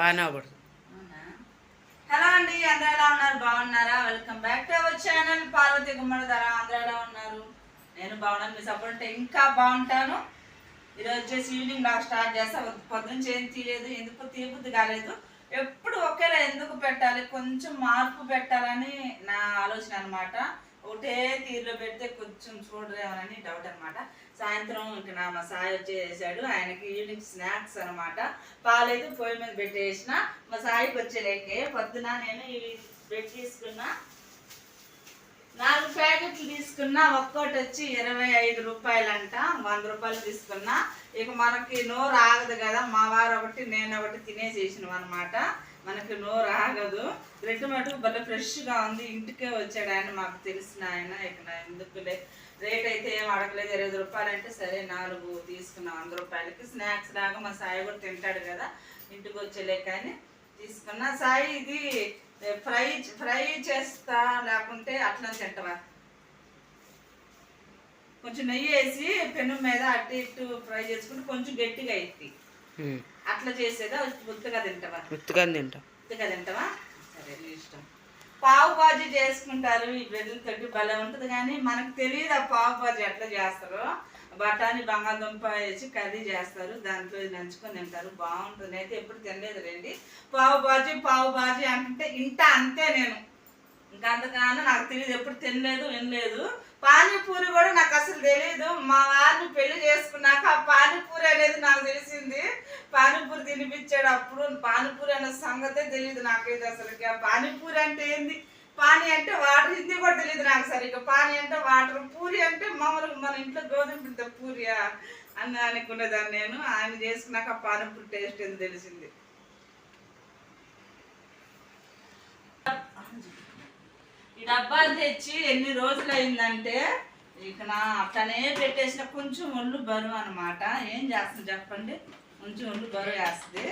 బాగానే అవ్వబడుతుంది హలో అండి అందరూ ఎలా ఉన్నారు? బాగున్నారా? Welcome back to our channel Parvathi Gummadi ధర. అందరూ ఎలా ఉన్నారు? నేను బాగున్నాను మీ సపోర్ట్ ఇంకా బాగుంటాను. ఈరోజు వచ్చేసి ఈవినింగ్ నాకు స్టార్ట్ చేస్తా. పొద్దున్న ఏం తీయలేదు ఎందుకు తీయబుద్ధి కాలేదు. ఎప్పుడు ఒకేలా ఎందుకు పెట్టాలి కొంచెం మార్పు పెట్టాలని నా ఆలోచన అనమాట ఒకటే తీరులో పెడితే కొంచెం చూడలేమని డౌట్ అనమాట సాయంత్రం ఇంక నా మా సాయి వచ్చేసాడు. ఆయనకి ఈవినింగ్ స్నాక్స్ అనమాట పాలైతే పొయ్యి మీద పెట్టేసిన. మా సాయికి వచ్చేలేకే. పొద్దున నేను ఇవి పెట్టి తీసుకున్నా. నాలుగు ప్యాకెట్లు తీసుకున్నా. ఒక్కోటి వచ్చి ఇరవై ఐదు రూపాయలంట. వంద రూపాయలు తీసుకున్నా. ఇక మనకి నోరు ఆగదు కదా. మా వారు ఒకటి నేను ఒకటి తినేసేసినాం అనమాట మనకి నోరు ఆగదు బ్రెడ్ మటుకు భలే ఫ్రెష్గా ఉంది. ఇంటికే వచ్చాడు ఆయన మాకు తెలిసిన ఆయన. ఇక ఎందుకులే? రేట్ అయితే ఏం అడగలేదు. ఇరవై రూపాయలు అంటే సరే నాలుగు తీసుకున్నాం వంద రూపాయలకి. స్నాక్స్ లాగా మా సాయి కూడా తింటాడు కదా. ఇంటికి వచ్చేలే కానీ తీసుకున్నా. సాయి ఇది ఫ్రై ఫ్రై చేస్తా లేకుంటే అట్లా తింటవా? కొంచెం నెయ్యి వేసి పెను మీద అటు ఇటు ఫ్రై చేసుకుంటే కొంచెం గట్టిగా అవుతుంది అట్లా చేసేదా? గుర్తుగా తింటావా? ఉత్తుగా తింటాం. గుర్తుగా తింటావా? సరే ఇష్టం. పావు బాజీ చేసుకుంటారు. ఈ వెల్లుతోటి భలే ఉంటుంది కానీ మనకు తెలియదు ఆ పావు బాజీ ఎట్లా చేస్తారో. బఠానీ బంగాళదుంప వేసి కర్రీ చేస్తారు. దాంట్లో నంచుకొని తింటారు. బాగుంటుంది. అయితే ఎప్పుడు తినలేదు రండి. పావు బాజీ పావు బాజీ అంటే ఇంట అంతే నేను. ఇంకా అంతకన్నా నాకు తెలియదు ఎప్పుడు తినలేదు వినలేదు. పానీపూరి కూడా నాకు అసలు తెలియదు మా వారిని పెళ్ళి చేసుకున్నాక ఆ పానీపూరి అనేది నాకు తెలిసింది. పానీపూరి తినిపించాడు అప్పుడు. పానీపూరి అనే సంగతే తెలియదు నాకైతే అసలు. ఆ పానీపూరి అంటే ఏంది? పానీ అంటే వాటర్. హిందీ కూడా తెలియదు నాకు సరిగ్గా. పానీ అంటే వాటర్. పూరి అంటే మామూలుగా మన ఇంట్లో గోధుమ పిండిత పూరియా అని అనుకునేదాన్ని నేను. ఆయన చేసుకున్నాక ఆ పానీపూరి టేస్ట్ ఏంది తెలిసింది ఈ డబ్బాలు తెచ్చి ఎన్ని రోజులు అయిందంటే ఇక నా అట్లనే పెట్టేసిన కొంచెం ఒళ్ళు బరువు అనమాట ఏం చేస్తుంది చెప్పండి? కొంచెం ఒళ్ళు బరువు వేస్తుంది.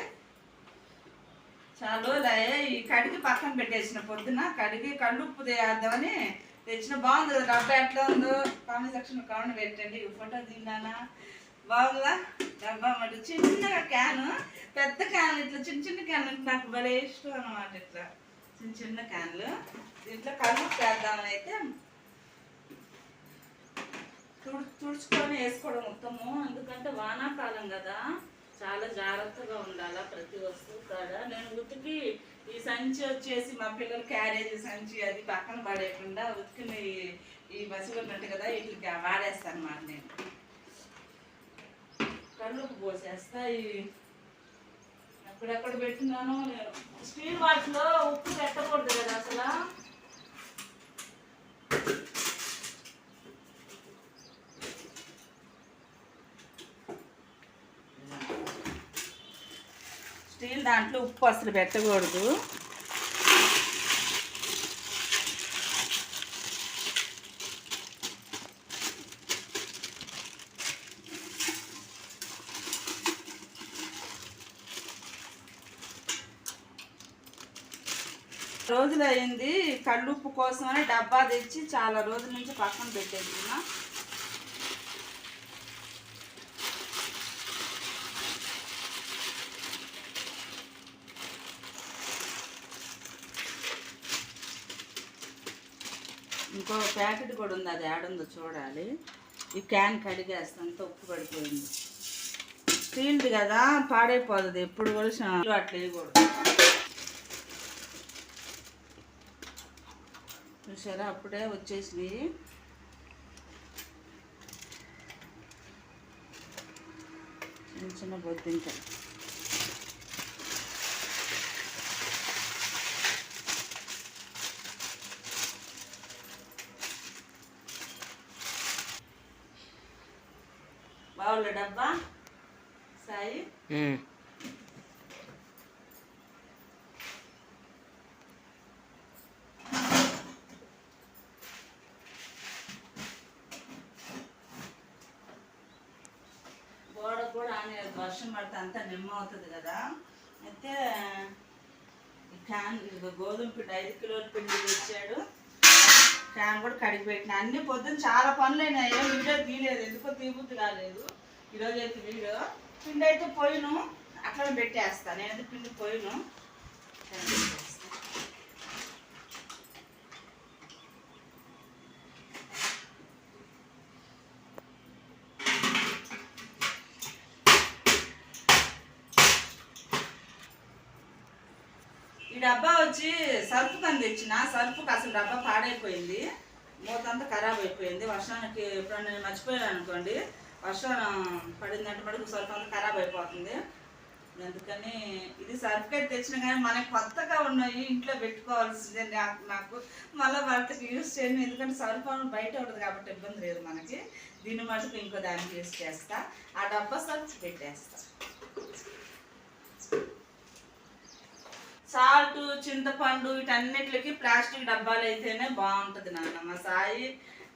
చాలా రోజులు ఈ కడిగి పక్కన పెట్టేసిన పొద్దున కడిగి కళ్ళు ఉప్పు చేద్దామని తెచ్చిన. బాగుంది కదా డబ్బా ఎట్లా ఉందో? కామెంట్ సెక్షన్ కామెంట్ పెట్టండి. ఈ ఫోటో దిగానా బాగుందా? డబ్బా మటు చిన్నగా క్యాను పెద్ద క్యాన్ ఇట్లా చిన్న చిన్న క్యాన్ అంటే నాకు భలే ఇష్టం అనమాట ఇట్లా. చిన్న చిన్న క్యాన్లు. దీంట్లో కళ్ళు వేద్దామని అయితే తుడు తుడుచుకొని వేసుకోవడం మొత్తము ఎందుకంటే వానాకాలం కదా. చాలా జాగ్రత్తగా ఉండాలా ప్రతి వస్తువు కాడ. నేను ఉతికి ఈ సంచి వచ్చేసి మా పిల్లలు క్యారేజీ సంచి అది పక్కన పడేయకుండా ఉతికిన ఈ- ఈ ఉన్నట్టు కదా వీటికి వాడేస్తాను అన్నమాట నేను. కళ్ళుకు పోసేస్తా ఈ ఎక్కడెక్కడ పెట్టినాను నేను. స్టీల్ వాటిలో ఉప్పు పెట్టకూడదు కదా అసలు? స్టీల్ దాంట్లో ఉప్పు అసలు పెట్టకూడదు రోజులు అయింది. కళ్ళుప్పు కోసమని డబ్బా తెచ్చి చాలా రోజుల నుంచి పక్కన పెట్టేది ఇంకో ప్యాకెట్ కూడా ఉంది అది ఆడుందో చూడాలి. ఈ క్యాన్ కడిగేస్తా అంత ఉప్పు పడిపోయింది. స్టీల్ది కదా పాడైపోతుంది. ఎప్పుడు కూడా అట్లా వేయకూడదు. చూసారా? అప్పుడే వచ్చేసి చిన్న చిన్న బొద్దింక బావుల డబ్బా సాయి కూడా ఆమె వర్షం పడితే అంతా నిమ్మ అవుతుంది కదా. అయితే ఈ క్యాన్ గోధుమ పిండి ఐదు కిలోల పిండి తెచ్చాడు. క్యాన్ కూడా కడిగి పెట్టిన. అన్ని పొద్దున్న చాలా పనులు అయినాయి వీడియో తీయలేదు. ఎందుకో తీబుద్ది కాలేదు. ఈరోజు అయితే వీడియో. పిండి అయితే పోయిను. అక్కడ పెట్టేస్తాను నేను పిండి పోయిను ఈ డబ్బా వచ్చి సర్ఫ్ కని తెచ్చిన సర్ఫ్కి అసలు డబ్బా పాడైపోయింది. మూతంతా ఖరాబ్ అయిపోయింది. వర్షానికి ఎప్పుడన్నా నేను మర్చిపోయాను అనుకోండి వర్షం పడిందంటే మటుకు సర్ఫ్ అంతా ఖరాబ్ అయిపోతుంది. అందుకని ఇది సర్ఫ్ అయితే తెచ్చిన కానీ మనకి కొత్తగా ఉన్నాయి ఇంట్లో పెట్టుకోవాల్సిందే నాకు నాకు. మళ్ళీ వాటికి యూజ్ చేయను ఎందుకంటే సర్ఫ్ బయట ఉండదు కాబట్టి ఇబ్బంది లేదు మనకి. దీన్ని మటుకు ఇంకో దానికి యూజ్ చేస్తా. ఆ డబ్బా సర్ఫ్ పెట్టేస్తా. చింతపండు వీటన్నిటికి ప్లాస్టిక్ డబ్బాలు అయితేనే బాగుంటుంది నాన్న. మా సాయి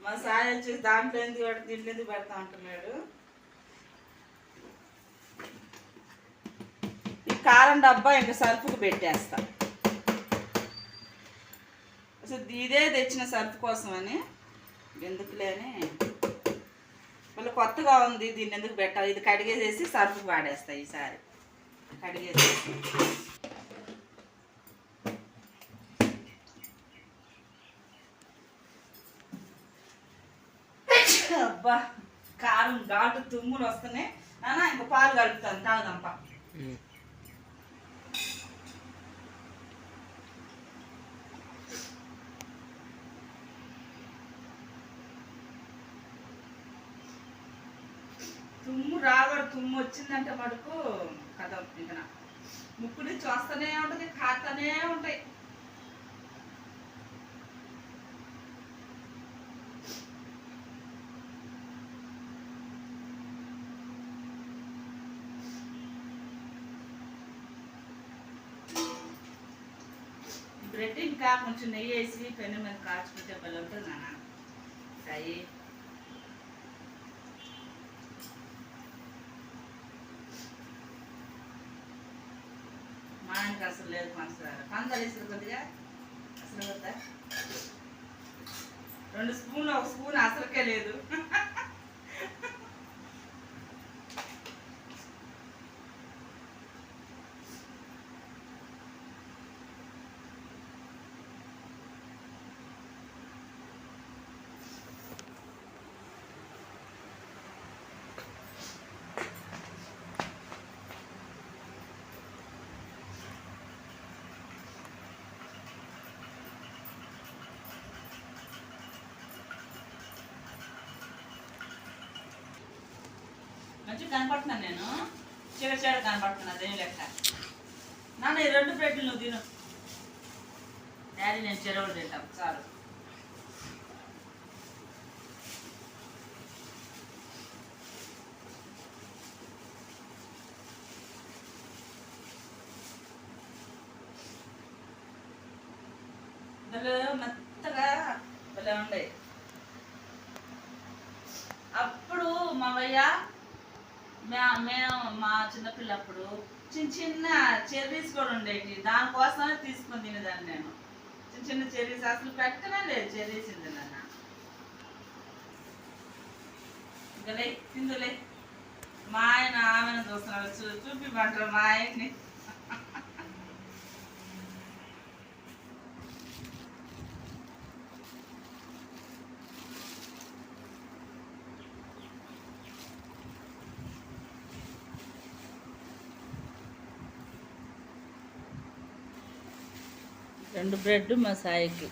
మా సాయి వచ్చేసి దాంట్లో ఎందుకు పెడతా దీంట్లో ఎందుకు పెడతా ఉంటున్నాడు ఈ కారం డబ్బా ఇంకా సర్ఫ్కు పెట్టేస్తా. అసలు ఇదే తెచ్చిన సర్ఫ్ కోసమని. ఎందుకులే అని. మళ్ళీ కొత్తగా ఉంది దీన్ని ఎందుకు పెట్టాలి? ఇది కడిగేసేసి సర్ఫ్కి వాడేస్తా ఈసారి. కడిగేసేసి. అబ్బా కారం ఘాటు తుమ్ములు వస్తున్నాయి. నాన్న ఇంక పాలు కలుపుతాను. తాగుదాంపా తుమ్ము రాగడు తుమ్ము వచ్చిందంటే మటుకు. కథ ఇంకా నా చూస్తూనే ఉంటుంది కాతనే ఉంటాయి. పెట్టి ఇంకా కొంచెం నెయ్యి వేసి పెన్ను మీద కాచుకుంటే భలే ఉంటుంది నాన్న ఫ్రై మా ఇంకా అసలు లేదు పంచదార. పంచదార వేసారు కొద్దిగా? అసలు వద్దా? రెండు స్పూన్లు ఒక స్పూన్ అసలుకే లేదు. మంచిగా కనపడుతున్నాను నేను. చీడ చీడ కనపడుతున్నా అదేం లెక్క? నాన్న ఈ రెండు ప్లేట్లు నువ్వు తిను. డాడీ నేను చెరువులు తింటాం చాలు. మెత్తగా భలే ఉండే. అప్పుడు మావయ్య మేము మా చిన్నపిల్లప్పుడు చిన్న చిన్న చెర్రీస్ కూడా ఉండేవి దానికోసమే తీసుకొని తినేదాన్ని నేను. చిన్న చిన్న చెర్రీస్ అసలు పెట్టనే లేదు. చెర్రీస్ ఇది నాన్న ఇంకా లే తిందులే. మా ఆయన ఆమెను చూస్తున్నారు చూ చూపిమంటారు మా ఆయన్ని. రెండు బ్రెడ్ మా సాయికి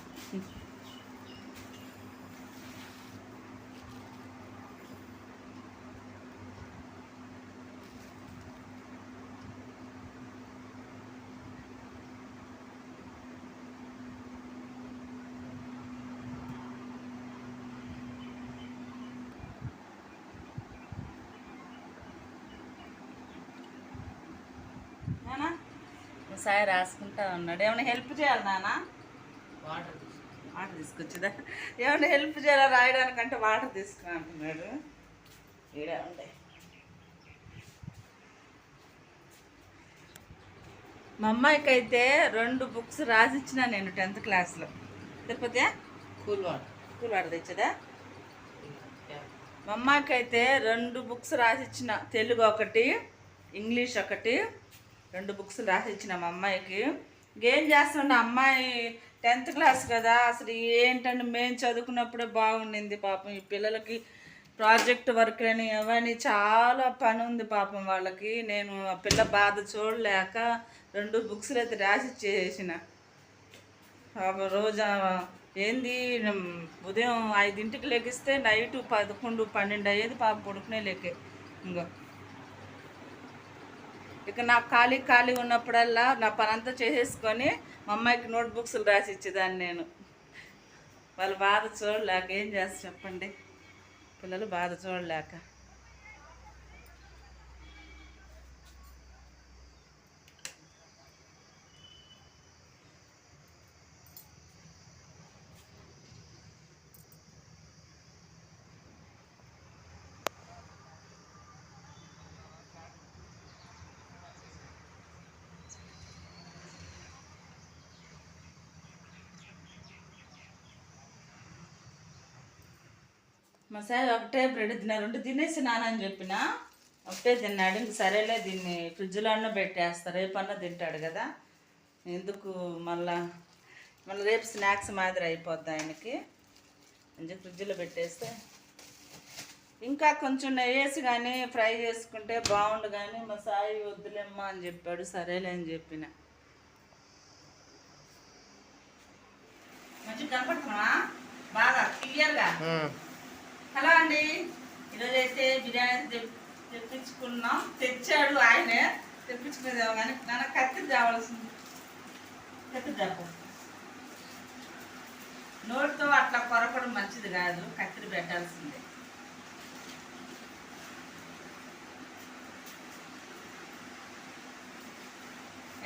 నానా మా సాయి రాసుకుంటా ఉన్నాడు. ఏమైనా హెల్ప్ చేయాలి నానా వాటర్ వాటర్ తీసుకొచ్చిందా? ఏమైనా హెల్ప్ చేయాలా? రాయడానికంటే వాటర్ తీసుకురా అంటున్నాడు. ఈడే ఉండే మా అమ్మాయికి అయితే రెండు బుక్స్ రాసిచ్చిన నేను టెన్త్ క్లాస్లో Tirupati cool water school water తెచ్చదా? మా అమ్మాయికి అయితే రెండు బుక్స్ రాసిచ్చిన. తెలుగు ఒకటి ఇంగ్లీష్ ఒకటి రెండు బుక్స్ రాసి ఇచ్చిన మా అమ్మాయికి. ఏం చేస్తుండే? అమ్మాయి టెన్త్ క్లాస్ కదా అసలు ఏంటంటే మేము చదువుకున్నప్పుడే బాగుండింది పాపం. ఈ పిల్లలకి ప్రాజెక్ట్ వర్క్ అని అవన్నీ చాలా పని ఉంది పాపం వాళ్ళకి. నేను ఆ పిల్ల బాధ చూడలేక రెండు బుక్స్లు అయితే రాసి ఇచ్చేసిన. పాపం రోజు ఏంది? ఉదయం ఐదింటికి లెగిస్తే నైట్ పదకొండు పన్నెండు అయ్యేది పాప పడుకునే లెక్కే ఇంకా ఇక నాకు ఖాళీ ఖాళీ ఉన్నప్పుడల్లా నా పనంతా చేసేసుకొని మా అమ్మాయికి నోట్బుక్స్లు రాసి ఇచ్చేదాన్ని నేను. వాళ్ళు బాధ చూడలేక ఏం చేస్తా చెప్పండి? పిల్లలు బాధ చూడలేక. మా సార్ ఒకటే బ్రెడ్ తిన్నా రెండు తినేసి నానని చెప్పిన ఒకటే తిన్నాడు. ఇంక సరేలే దీన్ని ఫ్రిడ్జ్లో అన్న పెట్టేస్తా రేపన్నా తింటాడు కదా. ఎందుకు మళ్ళా? మళ్ళీ రేపు స్నాక్స్ మాదిరి అయిపోద్ది ఆయనకి. కొంచెం ఫ్రిడ్జ్లో పెట్టేస్తే. ఇంకా కొంచెం నెయ్యేసి కానీ ఫ్రై చేసుకుంటే బాగుండు కానీ మా సాయి వద్దులేమ్మా అని చెప్పాడు. సరేలే అని చెప్పిన. మంచిగా కనపడుతున్నా బాగా క్లియర్గా. అండి ఈరోజు అయితే బిర్యానీ తెప్- తెప్పించుకున్నాం. తెచ్చాడు ఆయనే. తెప్పించుకునేదేమో కానీ నాన్న కత్తిరి తేవాల్సింది. కత్తిరి తేపో నోటితో అట్లా కొరకడం మంచిది కాదు. కత్తిరి పెట్టాల్సిందే.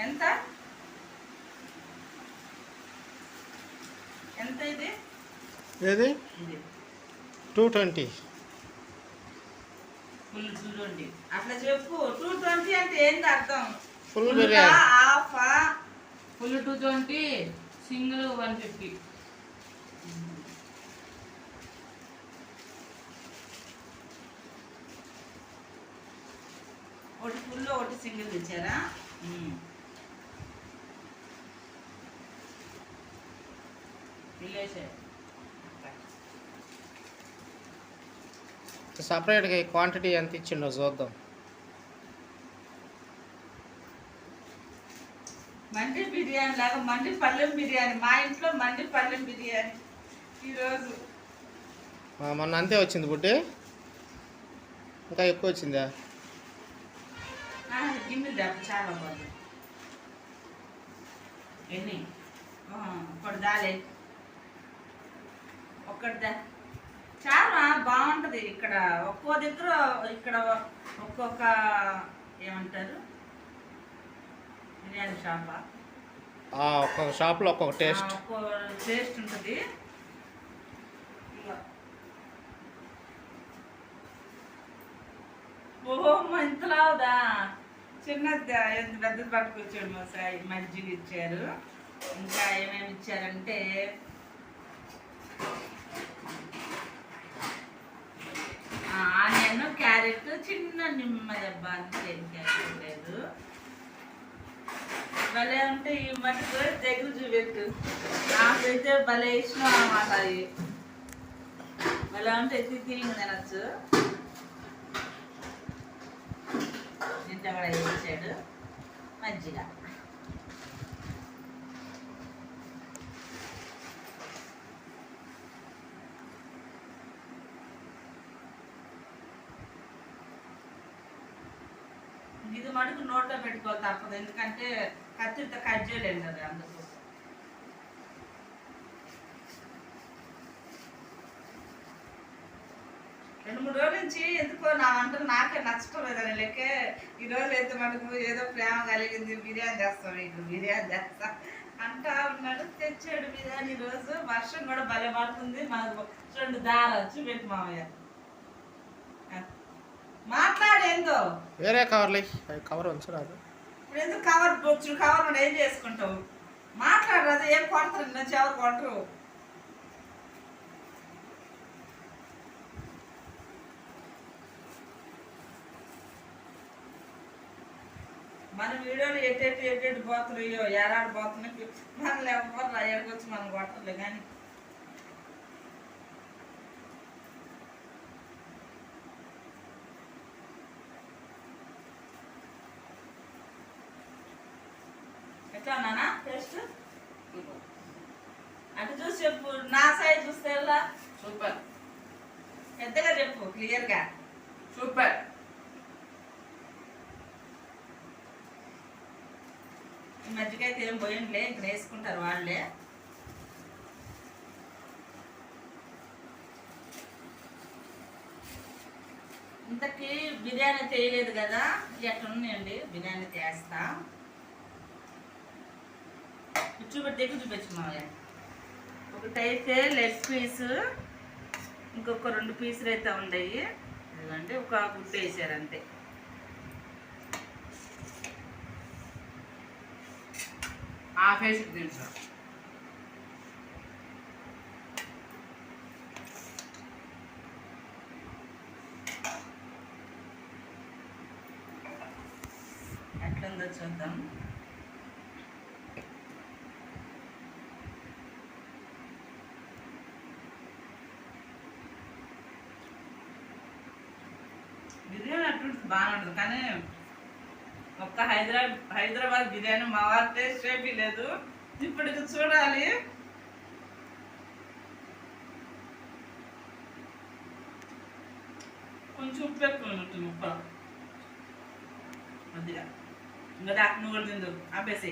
ఎంత? ఎంత ఇది? ఏది? ఇది. Two twenty. ఫుల్ చూడండి. అట్లా చెప్పు. టూ ట్వంటీ అంటే ఏంటి అర్థం? Full biryani హాఫా full two twenty single one fifty. ఒకటి ఫుల్ ఒకటి సింగిల్ తెచ్చారా? ఉమ్. సపరేట్గా ఈ క్వాంటిటీ ఎంత ఇచ్చిండో చూద్దాం. మండి బిర్యానీ లాగా మండి పల్లెం బిర్యానీ. మా ఇంట్లో మండి పల్లెం బిర్యానీ. ఈరోజు. మొన్న అంతే వచ్చింది బుడ్డి. ఇంకా ఎక్కువ వచ్చిందా? చాలా బాగుంది. ఎన్ని? ఒకటి దాలే. ఒక్కటి దా. చాలా బాగుంటది ఇక్కడ ఒక్కో దగ్గర ఇక్కడ ఒక్కొక్క ఏమంటారు? బిర్యానీ షాపా? ఒక్కొక్క షాప్లో ఒక్కొక్క టేస్ట్. ఒక్కో టేస్ట్ ఉంటుంది. ఓహో ఇంతలావుదా చిన్నది పెద్దది పట్టుకొచ్చాడు మా సాయి మజ్జిగ ఇచ్చారు. ఇంకా ఏమేమి ఇచ్చారంటే ఆనియన్ క్యారెట్ చిన్న నిమ్మ దెబ్బ అంతే లేదు. భలే ఉంటే ఈ మటుకు దగ్గర చూపెట్టు. నాకైతే భలే ఇష్టం అన్నమాట అవి భలే ఉంటే తిరిగి తినచ్చు. ఇంత కూడా ఇచ్చాడు మజ్జిగ. ఇది మటుకు నోట్లో పెట్టుకోవాలి తప్పదు. ఎందుకంటే కత్తితో కట్ చేయలేము కదా అందుకు. రెండు మూడు రోజుల నుంచి ఎందుకో నా వంటలు నాకే నచ్చటం లేదని లెక్కే ఈ రోజు అయితే మనకు ఏదో ప్రేమ కలిగింది బిర్యానీ చేస్తాం ఇప్పుడు బిర్యానీ చేస్తాం అంటా ఉన్నాడు. తెచ్చాడు బిర్యానీ రోజు. వర్షం కూడా భలే పడుతుంది. మనకు రెండు దారాలు చూపెట్టు మామయ్య వేరే కవర్లు కవర్ ఉంచరాదు ఇప్పుడు ఎందుకు కవర్ బొచ్చు కవర్ ఏం చేసుకుంటావు? మాట్లాడరాదు ఏం కొడతారు? నుంచి ఎవరు కొట్టరు మన వీడియోలు ఎట్టెట్టు ఎట్టెట్టు పోతున్నాయో ఏడాడు పోతున్నాయి మనల్ని ఎవరు ఎక్కడికి వచ్చి మనం కొట్టలే కానీ నానా టేస్ట్ అటు చూసి చెప్పు నా సైజ్ చూస్తే ఎలా? సూపర్ పెద్దగా చెప్పు క్లియర్గా సూపర్ ఈ మధ్యకైతే ఏం పోయిండ్లే ఇక్కడ వేసుకుంటారు వాళ్ళే. ఇంతకీ బిర్యానీ చేయలేదు కదా ఎట్లున్నాయండి బిర్యానీ చేస్తా. చూపెట్టి దగ్గర చూపించు మావయ్య ఒకటైతే లెగ్ పీస్ ఇంకొక రెండు పీసులు అయితే ఉన్నాయి. ఇదిగోండి ఒక గుడ్డ వేసారు అంతే. ఆ ఫేస్ తింటా ఎట్లుందో చూద్దాం బిర్యానీ అట్లుంటుంది బాగానే ఉంటుంది కానీ ఒక్క హైదరాబాద్ హైదరాబాద్ బిర్యానీ మా వారి టేస్ట్ ఏమీ లేదు ఇప్పటికి చూడాలి. కొంచెం ఉప్పు ఎక్కువ ఉంటుంది ఉప్పు. కొద్దిగా ఇంకా దాకా నువ్వు కూడా తిందు. ఆపేసి